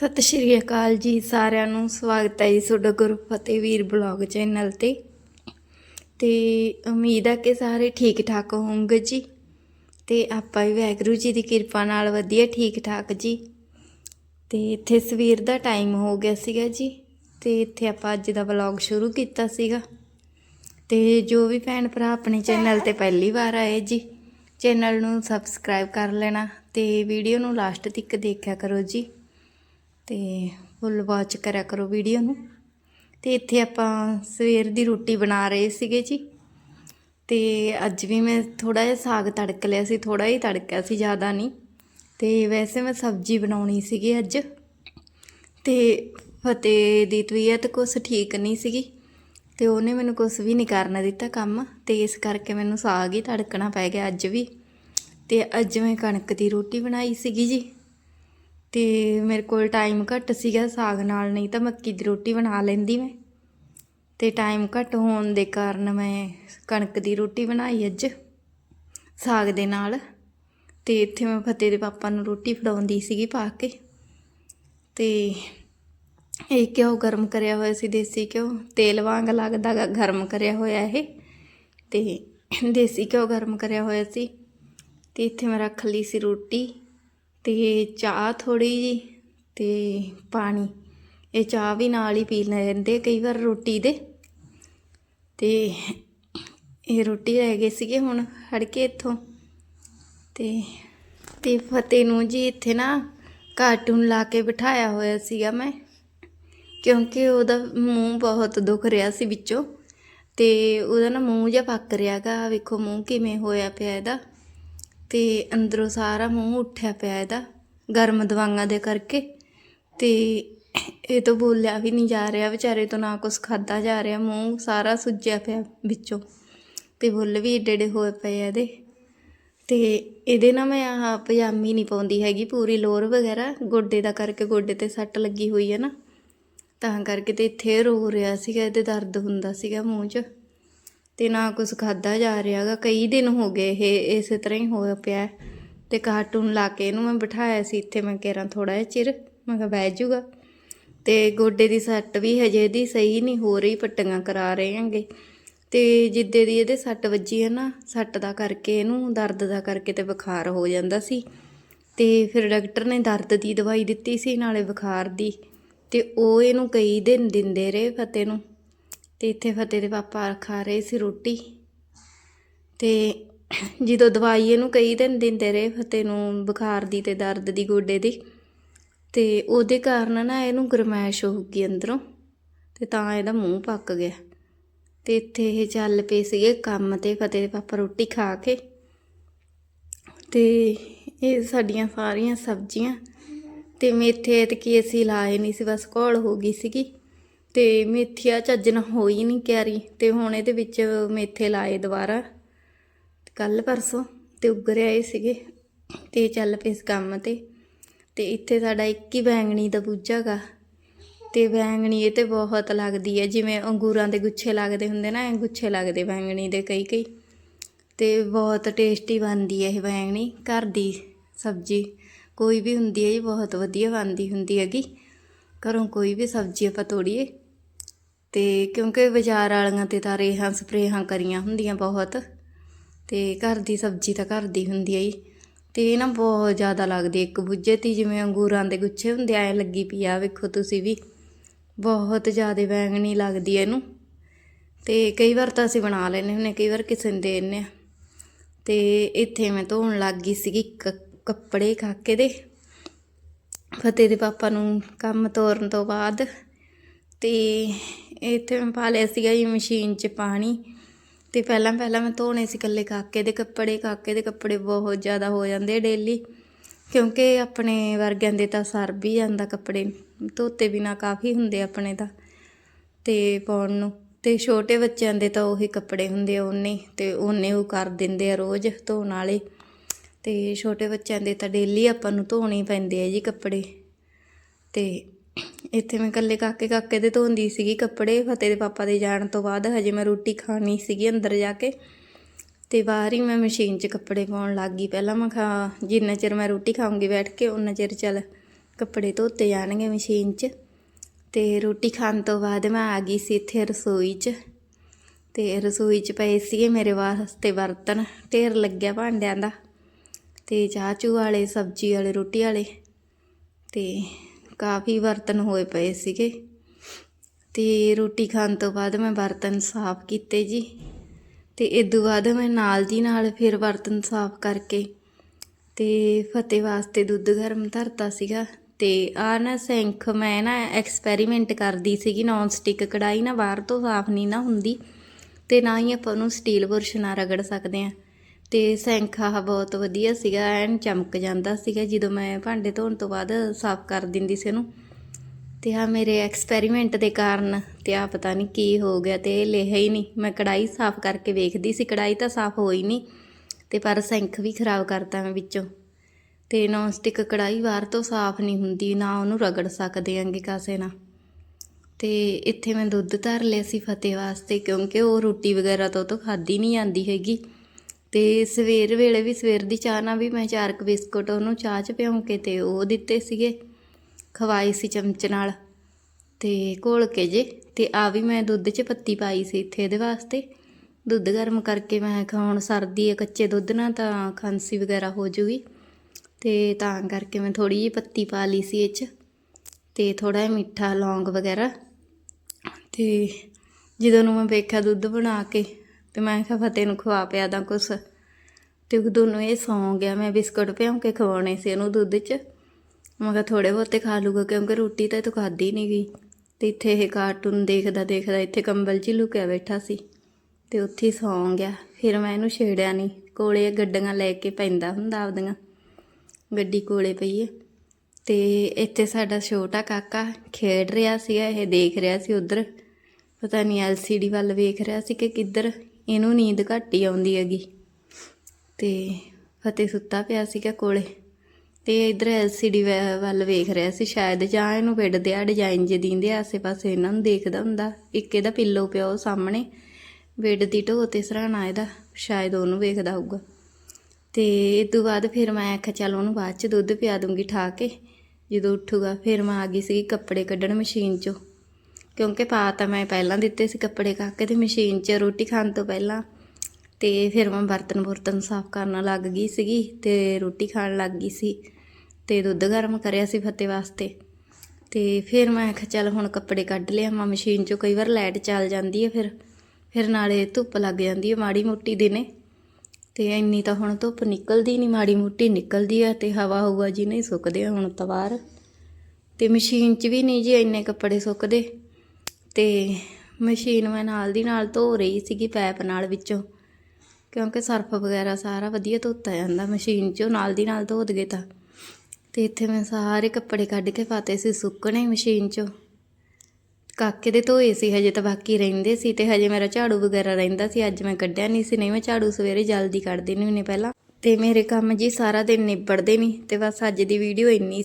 ਸਤਿ ਸ਼੍ਰੀ ਅਕਾਲ ਜੀ, ਸਾਰਿਆਂ ਨੂੰ ਸਵਾਗਤ ਹੈ ਜੀ ਤੁਹਾਡਾ ਗੁਰੂ ਫਤਿਹਵੀਰ ਬਲੌਗ ਚੈਨਲ ਤੇ। ਤੇ ਉਮੀਦ ਹੈ ਕਿ ਸਾਰੇ ਠੀਕ ਠਾਕ ਹੋਵੋਗੇ ਜੀ। ਤੇ ਆਪਾਂ ਵੀ ਵਾਹਿਗੁਰੂ ਜੀ ਦੀ ਕਿਰਪਾ ਨਾਲ ਵਧੀਆ ਠੀਕ ਠਾਕ ਜੀ। ਤੇ ਇੱਥੇ ਸਵੇਰ ਦਾ ਟਾਈਮ ਹੋ ਗਿਆ ਸੀਗਾ ਜੀ, ਤੇ ਇੱਥੇ ਆਪਾਂ ਅੱਜ ਦਾ ਵਲੌਗ ਸ਼ੁਰੂ ਕੀਤਾ ਸੀਗਾ। ਤੇ ਜੋ ਵੀ ਭੈਣ ਭਰਾ ਆਪਣੇ ਚੈਨਲ ਤੇ ਪਹਿਲੀ ਵਾਰ ਆਏ ਜੀ, ਚੈਨਲ ਨੂੰ ਸਬਸਕ੍ਰਾਈਬ ਕਰ ਲੈਣਾ ਤੇ ਵੀਡੀਓ ਨੂੰ ਲਾਸਟ ਤੱਕ ਦੇਖਿਆ ਕਰੋ ਜੀ। ਤੇ ਫੁੱਲ ਵਾਚ ਕਰਿਆ ਕਰੋ ਵੀਡੀਓ ਨੂੰ। ਤੇ ਇੱਥੇ ਆਪਾਂ ਸਵੇਰ ਦੀ ਰੋਟੀ ਬਣਾ ਰਹੇ ਸੀਗੇ ਜੀ। ਤੇ ਅੱਜ ਵੀ ਮੈਂ ਥੋੜਾ ਜਿਹਾ ਸਾਗ ਤੜਕ ਲਿਆ ਸੀ ਥੋੜਾ ਹੀ ਤੜਕਿਆ ਸੀ, ਜ਼ਿਆਦਾ ਨਹੀਂ। ਤੇ ਵੈਸੇ ਮੈਂ ਸਬਜ਼ੀ ਬਣਾਉਣੀ ਸੀਗੀ ਅੱਜ। ਤੇ ਫਤਿਹ ਦੀ ਤਬੀਅਤ ਕੁਛ ਠੀਕ ਨਹੀਂ ਸੀਗੀ। ਤੇ ਉਹਨੇ ਮੈਨੂੰ ਕੁਛ ਵੀ ਨਹੀਂ ਕਰਨ ਦਿੱਤਾ ਕੰਮ। ਤੇ ਇਸ ਕਰਕੇ ਮੈਨੂੰ ਸਾਗ ਹੀ ਤੜਕਣਾ ਪੈ ਗਿਆ ਅੱਜ ਵੀ। ਤੇ ਅੱਜ ਮੈਂ ਕਣਕ ਦੀ ਰੋਟੀ ਬਣਾਈ ਸੀਗੀ ਜੀ। ਤੇ ਮੇਰੇ ਕੋਲ ਟਾਈਮ ਘੱਟ ਸੀਗਾ ਸਾਗ ਨਾਲ, ਨਹੀਂ ਤਾਂ ਮੱਕੀ ਦੀ ਰੋਟੀ ਬਣਾ ਲੈਂਦੀ ਮੈਂ। ਤੇ ਟਾਈਮ ਘੱਟ ਹੋਣ ਦੇ ਕਾਰਨ ਮੈਂ ਕਣਕ ਦੀ ਰੋਟੀ ਬਣਾਈ ਅੱਜ, ਸਾਗ ਦੇ ਨਾਲ। ਤੇ ਇੱਥੇ ਮੈਂ ਫਤਿਹ ਦੇ ਪਾਪਾ ਨੂੰ ਰੋਟੀ ਫੜਾਉਂਦੀ ਸੀਗੀ ਪਾ ਕੇ। ਤੇ ਇਹ ਘਿਓ ਗਰਮ ਕਰਿਆ ਹੋਇਆ ਸੀ, ਦੇਸੀ ਘਿਓ। ਤੇਲ ਵਾਂਗ ਲੱਗਦਾ ਗਾ, ਗਰਮ ਕਰਿਆ ਹੋਇਆ ਇਹ। ਤੇ ਦੇਸੀ ਘਿਓ ਗਰਮ ਕਰਿਆ ਹੋਇਆ ਸੀ। ਤੇ ਇੱਥੇ ਮੈਂ ਰੱਖ ਲਈ ਸੀ ਰੋਟੀ। ਤੇ ਚਾਹ ਥੋੜੀ ਜੀ ਤੇ ਪਾਣੀ। ਇਹ ਚਾਹ ਵੀ ਨਾਲ ਹੀ ਪੀ ਲੈਂਦੇ ਕਈ ਵਾਰ ਰੋਟੀ ਦੇ। ਤੇ ਇਹ ਰੋਟੀ ਰਹਿ ਗਏ ਸੀਗੇ ਹੁਣ ਹੜ ਕੇ ਇੱਥੋਂ। ਤੇ ਤੇ ਫਤਿਹ ਨੂੰ ਜੀ ਇੱਥੇ ਨਾ ਕਾਰਟੂਨ ਲਾ ਕੇ ਬਿਠਾਇਆ ਹੋਇਆ ਸੀਗਾ ਮੈਂ। ਕਿਉਂਕਿ ਉਹਦਾ ਮੂੰਹ ਬਹੁਤ ਦੁਖ ਰਿਹਾ ਸੀ ਵਿੱਚੋਂ। ਤੇ ਉਹਦਾ ਨਾ ਮੂੰਹ ਜਿਹਾ ਪੱਕ ਰਿਹਾਗਾ ਵੇਖੋ ਮੂੰਹ ਕਿਵੇਂ ਹੋਇਆ ਪਿਆ ਇਹਦਾ। ਤੇ ਅੰਦਰੋਂ ਸਾਰਾ ਮੂੰਹ ਉੱਠਿਆ ਪਿਆ ਇਹਦਾ, ਗਰਮ ਦਵਾਈਆਂ ਦੇ ਕਰਕੇ। ਤੇ ਇਹ ਤੋਂ ਬੋਲਿਆ ਵੀ ਨਹੀਂ ਜਾ ਰਿਹਾ, ਵਿਚਾਰੇ ਤੋਂ ਨਾ ਕੁਝ ਖਾਦਾ ਜਾ ਰਿਹਾ, ਮੂੰਹ ਸਾਰਾ ਸੁੱਜਿਆ ਪਿਆ ਵਿੱਚੋਂ। ਤੇ ਬੁੱਲ ਵੀ ਏਡੇ ਏਡੇ ਹੋਏ ਪਏ ਆ ਇਹਦੇ। ਤੇ ਇਹਦੇ ਨਾਲ ਮੈਂ ਆਹ ਪਜਾਮੀ ਨਹੀਂ ਪਾਉਂਦੀ ਹੈਗੀ, ਪੂਰੀ ਲੋਰ ਵਗੈਰਾ, ਗੋਡੇ ਦਾ ਕਰਕੇ ਗੋਡੇ ਤੇ ਸੱਟ ਲੱਗੀ ਹੋਈ ਹੈ ਨਾ। ਤਾਂ ਕਰਕੇ ਤੇ ਇੱਥੇ ਰੋ ਰਿਹਾ ਸੀਗਾ, ਇਹਦੇ ਦਰਦ ਹੁੰਦਾ ਸੀਗਾ ਮੂੰਹ 'ਚ। ਤੇ ਨਾ ਕੁਝ ਖਾਦਾ ਜਾ ਰਿਹਾਗਾ। ਕਈ ਦਿਨ ਹੋ ਗਏ ਇਹ, ਇਸੇ ਤਰ੍ਹਾਂ ਹੀ ਹੋਇਆ ਪਿਆ। ਹੈ। ਤੇ ਕਾਰਟੂਨ ਲਾ ਕੇ ਇਹਨੂੰ ਮੈਂ ਬਿਠਾਇਆ ਸੀ, ਇੱਥੇ ਮੈਂ ਕਿਹਾ ਥੋੜਾ ਜਿਹਾ ਚਿਰ, ਮੈਂ ਕਿਹਾ ਬਹਿ ਜਾਊਗਾ। ਤੇ ਗੋਡੇ ਦੀ ਸੱਟ ਵੀ ਹਜੇ ਇਹਦੀ ਸਹੀ ਨਹੀਂ ਹੋ ਰਹੀ, ਪੱਟੀਆਂ ਕਰਾ ਰਹੇ ਹਾਂਗੇ। ਤੇ ਜਿੱਦੇ ਦੀ ਇਹਦੇ ਸੱਟ ਵੱਜੀ ਹੈ ਨਾ, ਸੱਟ ਦਾ ਕਰਕੇ ਇਹਨੂੰ ਦਰਦ ਦਾ ਕਰਕੇ ਤੇ ਬੁਖਾਰ ਹੋ ਜਾਂਦਾ ਸੀ। ਤੇ ਫਿਰ ਡਾਕਟਰ ਨੇ ਦਰਦ ਦੀ ਦਵਾਈ ਦਿੱਤੀ ਸੀ, ਨਾਲੇ ਬੁਖਾਰ ਦੀ। ਤੇ ਉਹ ਇਹਨੂੰ ਕਈ ਦਿਨ ਦਿੰਦੇ ਰਹੇ ਫਤਿਹ ਨੂੰ। ਤੇ ਇੱਥੇ ਫਤਿਹ ਦੇ ਪਾਪਾ ਖਾ ਰਹੇ ਸੀ ਰੋਟੀ। ਤੇ ਜਦੋਂ ਦਵਾਈ ਇਹਨੂੰ ਕਈ ਦਿਨ ਦਿੰਦੇ ਰਹੇ ਫਤਿਹ ਨੂੰ ਬੁਖਾਰ ਦੀ ਤੇ ਦਰਦ ਦੀ ਗੋਡੇ ਦੀ। ਤੇ ਉਹਦੇ ਕਾਰਨ ਨਾ ਇਹਨੂੰ ਗਰਮੈਸ਼ ਹੋ ਗਈ ਅੰਦਰੋਂ ਤੇ ਤਾਂ ਇਹਦਾ ਮੂੰਹ ਪੱਕ ਗਿਆ। ਤੇ ਇੱਥੇ ਇਹ ਚੱਲ ਪਏ ਸੀਗੇ ਕੰਮ ਤੇ ਫਤਿਹ ਦੇ ਪਾਪਾ ਰੋਟੀ ਖਾ ਕੇ। ਤੇ ਇਹ ਸਾਡੀਆਂ ਸਾਰੀਆਂ ਸਬਜ਼ੀਆਂ ਤੇ ਮੇਥੇ ਕੀ ਅਸੀਂ ਲਾਏ ਨਹੀਂ ਸੀ, ਬਸ ਘੋਲ ਹੋ ਗਈ ਸੀਗੀ। ਤੇ ਮੇਥੀਆ ਚੱਜ ਨਾਲ ਹੋਈ ਨਹੀਂ ਕਿਆਰੀ ਤੇ ਹੁਣ ਇਹਦੇ ਵਿੱਚ ਮੇਥੇ ਲਾਏ ਦੁਬਾਰਾ। ਕੱਲ ਪਰਸੋਂ ਤੇ ਉੱਗ ਆਏ ਸੀਗੇ ਤੇ ਚੱਲ ਪਏ ਇਸ ਕੰਮ ਤੇ। ਤੇ ਇੱਥੇ ਸਾਡਾ ਇੱਕ ਹੀ ਬੈਂਗਣੀ ਦਾ ਬੂਝਾ ਗਾ। ਤੇ ਬੈਂਗਣੀ ਇਹ ਤੇ ਬਹੁਤ ਲੱਗਦੀ ਹੈ, ਜਿਵੇਂ ਅੰਗੂਰਾਂ ਦੇ ਗੁੱਛੇ ਲੱਗਦੇ ਹੁੰਦੇ ਨਾ ਗੁੱਛੇ ਲੱਗਦੇ ਬੈਂਗਣੀ ਦੇ ਕਈ ਕਈ। ਤੇ ਬਹੁਤ ਟੇਸਟੀ ਬਣਦੀ ਹੈ ਇਹ ਬੈਂਗਣੀ, ਘਰ ਦੀ ਸਬਜ਼ੀ। ਕੋਈ ਵੀ ਹੁੰਦੀ ਹੈ ਜੀ, ਬਹੁਤ ਵਧੀਆ ਬਣਦੀ ਹੁੰਦੀ ਹੈਗੀ। ਘਰੋਂ ਕੋਈ ਵੀ ਸਬਜ਼ੀ ਆਪਾਂ ਤੋੜੀਏ। ਤੇ ਕਿਉਂਕਿ ਬਾਜ਼ਾਰ ਵਾਲੀਆਂ ਤੇ ਤਾਂ ਰੇਹਾਂ ਸਪਰੇਹਾਂ ਕਰੀਆਂ ਹੁੰਦੀਆਂ ਬਹੁਤ, ਤੇ ਘਰ ਦੀ ਸਬਜ਼ੀ ਤਾਂ ਘਰ ਦੀ ਹੁੰਦੀ ਹੈ ਜੀ। ਤੇ ਇਹ ਨਾ ਬਹੁਤ ਜ਼ਿਆਦਾ ਲੱਗਦੀ ਇੱਕ ਬੁੱਝੇ ਤੀ, ਜਿਵੇਂ ਅੰਗੂਰਾਂ ਦੇ ਗੁੱਛੇ ਹੁੰਦੇ ਐ ਲੱਗੀ ਪਈ ਆ, ਵੇਖੋ ਤੁਸੀਂ ਵੀ। ਬਹੁਤ ਜ਼ਿਆਦਾ ਬੈਂਗਣੀ ਲੱਗਦੀ ਹੈ ਇਹਨੂੰ। ਤੇ ਕਈ ਵਾਰ ਤਾਂ ਅਸੀਂ ਬਣਾ ਲੈਂਦੇ ਹੁੰਦੇ ਕਈ ਵਾਰ ਕਿਸੇ ਨੂੰ ਦੇ ਦਿੰਦੇ ਆ। ਤੇ ਇੱਥੇ ਮੈਂ ਧੋਣ ਲੱਗ ਗਈ ਸੀਗੀ ਕ- ਕੱਪੜੇ ਕਾਕੇ ਦੇ। ਫਤਿਹ ਦੇ ਪਾਪਾ ਨੂੰ ਕੰਮ ਤੋਰਨ ਤੋਂ ਬਾਅਦ ਤੇ ਇੱਥੇ ਮੈਂ ਪਾ ਲਿਆ ਸੀਗਾ ਜੀ ਮਸ਼ੀਨ 'ਚ ਪਾਣੀ ਤੇ ਪਹਿਲਾਂ ਪਹਿਲਾਂ ਮੈਂ ਧੋਣੇ ਸੀ ਇਕੱਲੇ ਕਾਕੇ ਦੇ ਕੱਪੜੇ, ਕਾਕੇ ਦੇ ਕੱਪੜੇ ਬਹੁਤ ਜ਼ਿਆਦਾ ਹੋ ਜਾਂਦੇ ਡੇਲੀ ਕਿਉਂਕਿ ਆਪਣੇ ਵਰਗਿਆਂ ਦੇ ਤਾਂ ਸਰ ਵੀ ਜਾਂਦਾ ਕੱਪੜੇ, ਧੋਤੇ ਬਿਨਾ ਕਾਫੀ ਹੁੰਦੇ ਆਪਣੇ ਤਾਂ ਤੇ ਪਾਉਣ ਨੂੰ ਤੇ ਛੋਟੇ ਬੱਚਿਆਂ ਦੇ ਤਾਂ ਉਹੀ ਕੱਪੜੇ ਹੁੰਦੇ ਆ ਉਹਨੇ ਤੇ ਉਹਨੇ ਉਹ ਕਰ ਦਿੰਦੇ ਆ ਰੋਜ਼ ਧੋਣ ਵਾਲੇ ਤੇ ਛੋਟੇ ਬੱਚਿਆਂ ਦੇ ਤਾਂ ਡੇਲੀ ਆਪਾਂ ਨੂੰ ਧੋਣੇ ਪੈਂਦੇ ਆ ਜੀ ਕੱਪੜੇ ਤੇ ਇੱਥੇ ਮੈਂ ਇਕੱਲੇ ਕਾਕੇ ਕਾਕੇ ਦੇ ਧੋਂਦੀ ਸੀਗੀ ਕੱਪੜੇ, ਫਤਿਹ ਦੇ ਪਾਪਾ ਦੇ ਜਾਣ ਤੋਂ ਬਾਅਦ ਹਜੇ ਮੈਂ ਰੋਟੀ ਖਾਣੀ ਸੀਗੀ ਅੰਦਰ ਜਾ ਕੇ। ਤੇ ਬਾਹਰ ਹੀ ਮੈਂ ਮਸ਼ੀਨ 'ਚ ਕੱਪੜੇ ਪਾਉਣ ਲੱਗ ਗਈ। ਪਹਿਲਾਂ ਮੈਂ ਖਾ ਜਿੰਨਾ ਚਿਰ ਮੈਂ ਰੋਟੀ ਖਾਵਾਂਗੀ ਬੈਠ ਕੇ ਉਨਾ ਚਿਰ ਚੱਲ ਕੱਪੜੇ ਧੋਤੇ ਜਾਣਗੇ ਮਸ਼ੀਨ 'ਚ। ਤੇ ਰੋਟੀ ਖਾਣ ਤੋਂ ਬਾਅਦ ਮੈਂ ਆ ਗਈ ਸੀ ਇੱਥੇ ਰਸੋਈ 'ਚ। ਤੇ ਰਸੋਈ 'ਚ ਪਏ ਸੀਗੇ ਮੇਰੇ ਵਾਸਤੇ ਬਰਤਨ, ਢੇਰ ਲੱਗਿਆ ਭਾਂਡਿਆਂ ਦਾ। ਤੇ ਚਾਹ ਚੂ ਵਾਲੇ, ਸਬਜ਼ੀ ਵਾਲੇ, ਰੋਟੀ ਵਾਲੇ। ਤੇ ਕਾਫੀ ਬਰਤਨ ਹੋਏ ਪਏ ਸੀਗੇ। ਤੇ ਰੋਟੀ ਖਾਣ ਤੋਂ ਬਾਅਦ ਮੈਂ ਬਰਤਨ ਸਾਫ਼ ਕੀਤੇ ਜੀ। ਤੇ ਤੋਂ ਬਾਅਦ ਮੈਂ ਨਾਲ ਦੀ ਨਾਲ ਫਿਰ ਬਰਤਨ ਸਾਫ਼ ਕਰਕੇ ਤੇ ਫਤਿਹ ਵਾਸਤੇ ਦੁੱਧ ਗਰਮ ਧਰਤਾ ਸੀਗਾ। ਤੇ ਆ ਨਾ ਸਿੰਖ ਮੈਂ ਨਾ ਐਕਸਪੈਰੀਮੈਂਟ ਕਰਦੀ ਸੀਗੀ ਨੌਨ ਸਟਿਕ ਕੜਾਈ ਨਾ ਬਾਹਰ ਤੋਂ ਸਾਫ਼ ਨਹੀਂ ਨਾ ਹੁੰਦੀ। ਤੇ ਨਾ ਹੀ ਆਪਾਂ ਉਹਨੂੰ ਸਟੀਲ ਬੁਰਸ਼ ਨਾਲ ਰਗੜ ਸਕਦੇ ਆ ਤੇ ਸਿੰਖ ਆਹ ਬਹੁਤ ਵਧੀਆ ਸੀਗਾ, ਐਨ ਚਮਕ ਜਾਂਦਾ ਸੀਗਾ ਜਦੋਂ ਮੈਂ ਭਾਂਡੇ ਧੋਣ ਤੋਂ ਬਾਅਦ ਸਾਫ਼ ਕਰ ਦਿੰਦੀ ਸੀ ਉਹਨੂੰ। ਤੇ ਆ ਮੇਰੇ ਐਕਸਪੈਰੀਮੈਂਟ ਦੇ ਕਾਰਨ ਤੇ ਆ ਪਤਾ ਨਹੀਂ ਕੀ ਹੋ ਗਿਆ ਤੇ ਇਹ ਲਿਆ ਹੀ ਨਹੀਂ ਮੈਂ ਕੜਾਈ ਸਾਫ਼ ਕਰਕੇ ਵੇਖਦੀ ਸੀ ਕੜਾਈ ਤਾਂ ਸਾਫ਼ ਹੋਈ ਨਹੀਂ ਤੇ ਪਰ ਸਿੰਖ ਵੀ ਖਰਾਬ ਕਰਤਾ ਮੈਂ ਵਿੱਚੋਂ। ਤੇ ਨੌਨ ਸਟਿਕ ਕੜਾਈ ਬਾਹਰ ਤੋਂ ਸਾਫ਼ ਨਹੀਂ ਹੁੰਦੀ, ਨਾ ਉਹਨੂੰ ਰਗੜ ਸਕਦੇ ਆਂਗੇ ਕਾਸੇ ਨਾਲ। ਤੇ ਇੱਥੇ ਮੈਂ ਦੁੱਧ ਧਰ ਲਿਆ ਸੀ ਫਤਿਹ ਵਾਸਤੇ, ਕਿਉਂਕਿ ਉਹ ਰੋਟੀ ਵਗੈਰਾ ਤੋਂ ਤਾਂ ਖਾਦੀ ਨਹੀਂ ਜਾਂਦੀ ਹੈਗੀ। ਤੇ ਸਵੇਰ ਵੇਲੇ ਵੀ ਸਵੇਰ ਦੀ ਚਾਹ ਨਾਲ ਵੀ ਮੈਂ ਚਾਰ ਕੁ ਬਿਸਕੁਟ ਉਹਨੂੰ ਚਾਹ 'ਚ ਭਿਉਂ ਕੇ ਤੇ ਉਹ ਦਿੱਤੇ ਸੀਗੇ ਖਵਾਈ ਸੀ ਚਮਚ ਨਾਲ ਤੇ ਘੋਲ ਕੇ ਜੇ ਤੇ ਆ ਵੀ ਮੈਂ ਦੁੱਧ 'ਚ ਪੱਤੀ ਪਾਈ ਸੀ ਇੱਥੇ ਇਹਦੇ ਵਾਸਤੇ। ਦੁੱਧ ਗਰਮ ਕਰਕੇ ਮੈਂ ਕਿਹਾ ਸਰਦੀ ਹੈ ਕੱਚੇ ਦੁੱਧ ਨਾਲ ਤਾਂ ਖਾਂਸੀ ਵਗੈਰਾ ਹੋ ਜੂਗੀ। ਤੇ ਤਾਂ ਕਰਕੇ ਮੈਂ ਥੋੜੀ ਜਿਹੀ ਪੱਤੀ ਪਾ ਲਈ ਸੀ ਇਹ 'ਚ ਤੇ ਥੋੜਾ ਜਿਹਾ ਮਿੱਠਾ ਲੌਂਗ ਵਗੈਰਾ। ਤੇ ਜਦੋਂ ਨੂੰ ਮੈਂ ਵੇਖਿਆ ਦੁੱਧ ਬਣਾ ਕੇ ਤੇ ਮੈਂ ਕਿਹਾ ਫਤਿਹ ਨੂੰ ਖਵਾ ਪਿਆ ਦਾ ਕੁਛ। ਤੇ ਉਹ ਦੋਨੋਂ ਇਹ ਸੌਂ ਗਿਆ। ਮੈਂ ਬਿਸਕੁਟ ਭਿਉਂ ਕੇ ਖਵਾਉਣੇ ਸੀ ਇਹਨੂੰ ਦੁੱਧ 'ਚ। ਮੈਂ ਕਿਹਾ ਥੋੜੇ ਬਹੁਤੇ ਖਾ ਲੂਗਾ ਕਿਉਂਕਿ ਰੋਟੀ ਤਾਂ ਇਹ ਤੋਂ ਖਾਦੀ ਨਹੀਂ ਗਈ। ਤੇ ਇੱਥੇ ਇਹ ਕਾਰਟੂਨ ਦੇਖਦਾ ਦੇਖਦਾ ਇੱਥੇ ਕੰਬਲ 'ਚ ਲੁਕਿਆ ਬੈਠਾ ਸੀ। ਤੇ ਉੱਥੇ ਹੀ ਸੌਂ ਗਿਆ। ਫਿਰ ਮੈਂ ਇਹਨੂੰ ਛੇੜਿਆ ਨਹੀਂ ਕੋਲੇ ਗੱਡੀਆਂ ਲੈ ਕੇ ਪੈਂਦਾ ਹੁੰਦਾ ਆਪਦੀਆਂ। ਗੱਡੀ ਕੋਲੇ ਪਈ ਹੈ ਤੇ ਇੱਥੇ ਸਾਡਾ ਛੋਟਾ ਕਾਕਾ ਖੇਡ ਰਿਹਾ ਸੀਗਾ, ਇਹ ਦੇਖ ਰਿਹਾ ਸੀ ਉਧਰ। ਪਤਾ ਨਹੀਂ ਐਲਸੀਡੀ ਵੱਲ ਵੇਖ ਰਿਹਾ ਸੀ ਕਿ ਕਿੱਧਰ। ਇਹਨੂੰ ਨੀਂਦ ਘੱਟ ਹੀ ਆਉਂਦੀ ਹੈਗੀ। ਤੇ ਫਤਿਹ ਸੁੱਤਾ ਪਿਆ ਸੀਗਾ ਕੋਲੇ। ਤੇ ਇਧਰ ਐਲਸੀਡੀ ਵੱਲ ਵੇਖ ਰਿਹਾ ਸੀ ਸ਼ਾਇਦ, ਜਾਂ ਇਹਨੂੰ ਬੈੱਡ ਦੇ ਆ ਡਿਜ਼ਾਈਨ ਜੇ ਦਿੰਦੇ ਆਸੇ-ਪਾਸੇ ਇਹਨਾਂ ਨੂੰ ਦੇਖਦਾ ਹੁੰਦਾ। ਇੱਕ ਇਹਦਾ ਪਿੱਲੋ ਪਿਆ ਉਹ ਸਾਹਮਣੇ, ਬੈੱਡ ਦੀ ਢੋ ਤੇ ਸਰਾਣਾ ਇਹਦਾ, ਸ਼ਾਇਦ ਉਹਨੂੰ ਵੇਖਦਾ ਹੋਊਗਾ। ਤੇ ਇਹ ਤੋਂ ਬਾਅਦ ਫਿਰ ਮੈਂ ਆਖਿਆ, ਚੱਲ ਉਹਨੂੰ ਬਾਅਦ ਚ ਦੁੱਧ ਪਿਆ ਦੂੰਗੀ ਠਾ ਕੇ। ਜਦੋਂ ਉੱਠੂਗਾ, ਫਿਰ ਮੈਂ ਆ ਗਈ ਸੀ ਕੱਪੜੇ ਕੱਢਣ ਮਸ਼ੀਨ 'ਚੋਂ। ਕਿਉਂਕਿ ਪਾ ਤਾਂ ਮੈਂ ਪਹਿਲਾਂ ਦਿੱਤੇ ਸੀ ਕੱਪੜੇ ਕਾਕੇ ਤੇ ਮਸ਼ੀਨ 'ਚ ਰੋਟੀ ਖਾਣ ਤੋਂ ਪਹਿਲਾਂ। ਤੇ ਫਿਰ ਮੈਂ ਬਰਤਨ ਬੁਰਤਨ ਸਾਫ਼ ਕਰਨ ਲੱਗ ਗਈ ਸੀਗੀ ਤੇ ਰੋਟੀ ਖਾਣ ਲੱਗ ਗਈ ਸੀ ਤੇ ਦੁੱਧ ਗਰਮ ਕਰਿਆ ਸੀ ਫਤਿਹ ਵਾਸਤੇ। ਤੇ ਫਿਰ ਮੈਂ ਕਿਹਾ ਚੱਲ ਹੁਣ ਕੱਪੜੇ ਕੱਢ ਲਿਆ, ਮੈਂ ਮਸ਼ੀਨ 'ਚੋਂ ਕਈ ਵਾਰ ਲਾਈਟ ਚੱਲ ਜਾਂਦੀ ਹੈ ਫਿਰ। ਫਿਰ ਨਾਲੇ ਧੁੱਪ ਲੱਗ ਜਾਂਦੀ ਹੈ ਮਾੜੀ ਮੋਟੀ ਦਿਨੇ। ਤੇ ਇੰਨੀ ਤਾਂ ਹੁਣ ਧੁੱਪ ਨਿਕਲਦੀ ਨਹੀਂ ਮਾੜੀ ਮੋਟੀ ਨਿਕਲਦੀ ਹੈ ਤੇ ਹਵਾ ਹਵਾ ਜੀ ਨਹੀਂ ਸੁੱਕਦੇ ਹੁਣ ਤਾਂ ਬਾਹਰ। ਤੇ ਮਸ਼ੀਨ 'ਚ ਵੀ ਨਹੀਂ ਜੀ ਇੰਨੇ ਕੱਪੜੇ ਸੁੱਕਦੇ। ਤੇ ਮਸ਼ੀਨ ਮੈਂ ਨਾਲ ਦੀ ਨਾਲ ਧੋ ਰਹੀ ਸੀਗੀ ਪੈਪ ਨਾਲ ਵਿੱਚੋਂ, ਕਿਉਂਕਿ ਸਰਫ ਵਗੈਰਾ ਸਾਰਾ ਵਧੀਆ ਧੋਤਾ ਜਾਂਦਾ ਮਸ਼ੀਨ 'ਚੋਂ, ਨਾਲ ਦੀ ਨਾਲ ਧੋ ਦਗੇ ਤਾਂ। ਤੇ ਇੱਥੇ ਮੈਂ ਸਾਰੇ ਕੱਪੜੇ ਕੱਢ ਕੇ ਪਾਤੇ ਸੀ ਸੁੱਕਣੇ ਮਸ਼ੀਨ 'ਚੋਂ। ਕਾਕੇ ਦੇ ਧੋਏ ਸੀ, ਹਜੇ ਤਾਂ ਬਾਕੀ ਰਹਿੰਦੇ ਸੀ ਤੇ ਹਜੇ ਮੇਰਾ ਝਾੜੂ ਵਗੈਰਾ ਰਹਿੰਦਾ ਸੀ, ਅੱਜ ਮੈਂ ਕੱਢਿਆ ਨਹੀਂ ਸੀ, ਨਹੀਂ ਮੈਂ ਝਾੜੂ ਸਵੇਰੇ ਜਲਦੀ ਕੱਢ ਦਿੰਦੀ ਹੁੰਦੀ ਪਹਿਲਾਂ। ਤੇ ਮੇਰੇ ਕੰਮ ਜੀ ਸਾਰਾ ਦਿਨ ਨਿਬੜਦੇ ਨਹੀਂ, ਤੇ ਬਸ ਅੱਜ ਦੀ ਵੀਡੀਓ ਇੰਨੀ